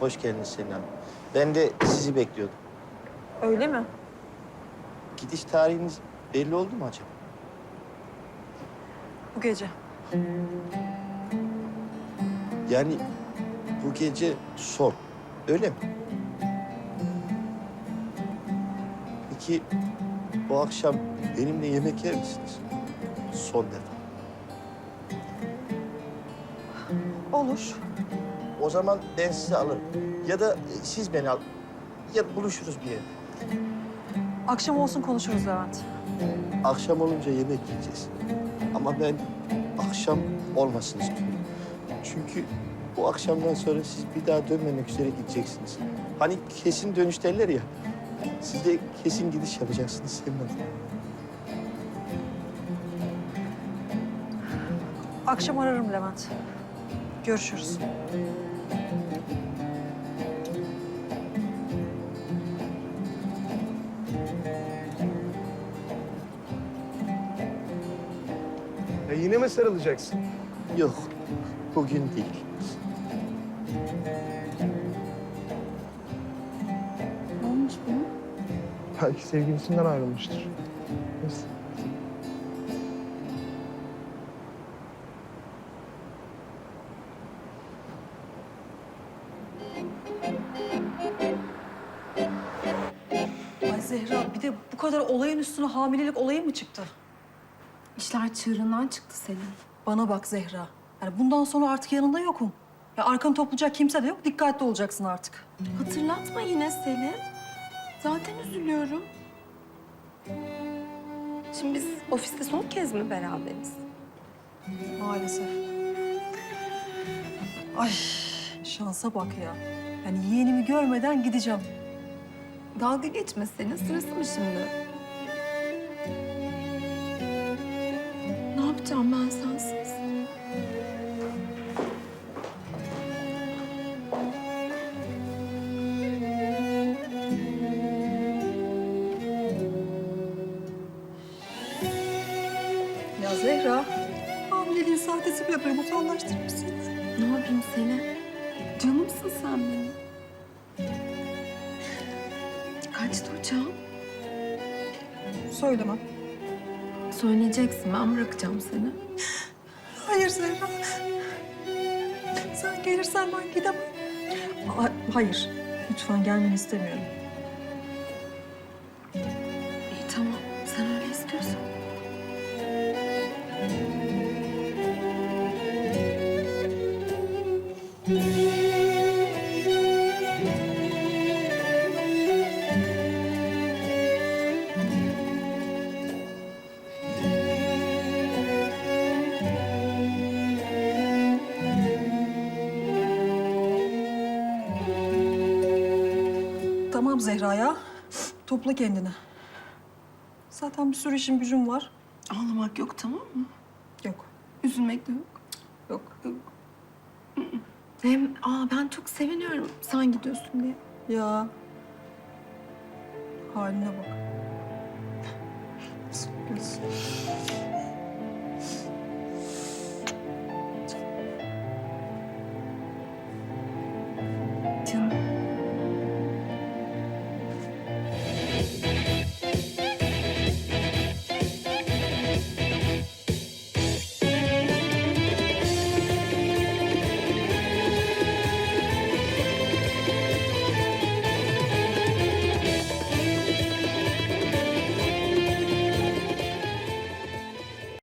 Hoş geldiniz Selin Hanım. Ben de sizi bekliyordum. Öyle mi? Gidiş tarihiniz belli oldu mu acaba? Bu gece. Yani bu gece son. Öyle mi? Peki bu akşam benimle yemek yer misiniz? Son defa. Olur. O zaman ben sizi alırım. Ya da e, siz beni al. Ya buluşuruz bir yerde. Akşam olsun konuşuruz Levent. Akşam olunca yemek yiyeceğiz. Ama ben akşam olmasın istiyorum. Çünkü bu akşamdan sonra siz bir daha dönmemek üzere gideceksiniz. Hani kesin dönüş derler ya. Siz de kesin gidiş yapacaksınız Selin Hanım. Akşam ararım Levent. Görüşürüz. Ya yine mi sarılacaksın? Yok, bugün değil. Ne olmuş bunun? Belki sevgilisinden ayrılmıştır. Neyse. Ay Zehra bir de bu kadar olayın üstüne hamilelik olayı mı çıktı? İşler çığırından çıktı Selin. Bana bak Zehra. Yani bundan sonra artık yanında yokum. Ya arkanı toplayacak kimse de yok. Dikkatli olacaksın artık. Hatırlatma yine Selin. Zaten üzülüyorum. Şimdi biz ofiste son kez mi beraberiz? Maalesef. Ay şansa bak ya. Yani yeğenimi görmeden gideceğim. Dalga geçme Selin. Sırası mı şimdi? Yapacağım ben sensiz? Ya Zehra, hamileliğin sahtesi bile böyle utanlaştırmış seni. Ne yapayım Selin? Canımsın sen benim. Kaçtı uçağım? Söylemem. Söyleyeceksin. Ben bırakacağım seni. Hayır Zehra. Sen gelirsen ben gidemem. Ha- hayır, lütfen gelmeni istemiyorum. Tamam Zehra ya. Topla kendini. Zaten bir sürü işim gücüm var. Ağlamak yok tamam mı? Yok, Üzülmek de yok. yok. Hem aa ben çok seviniyorum sen gidiyorsun diye. Ya. Haline bak.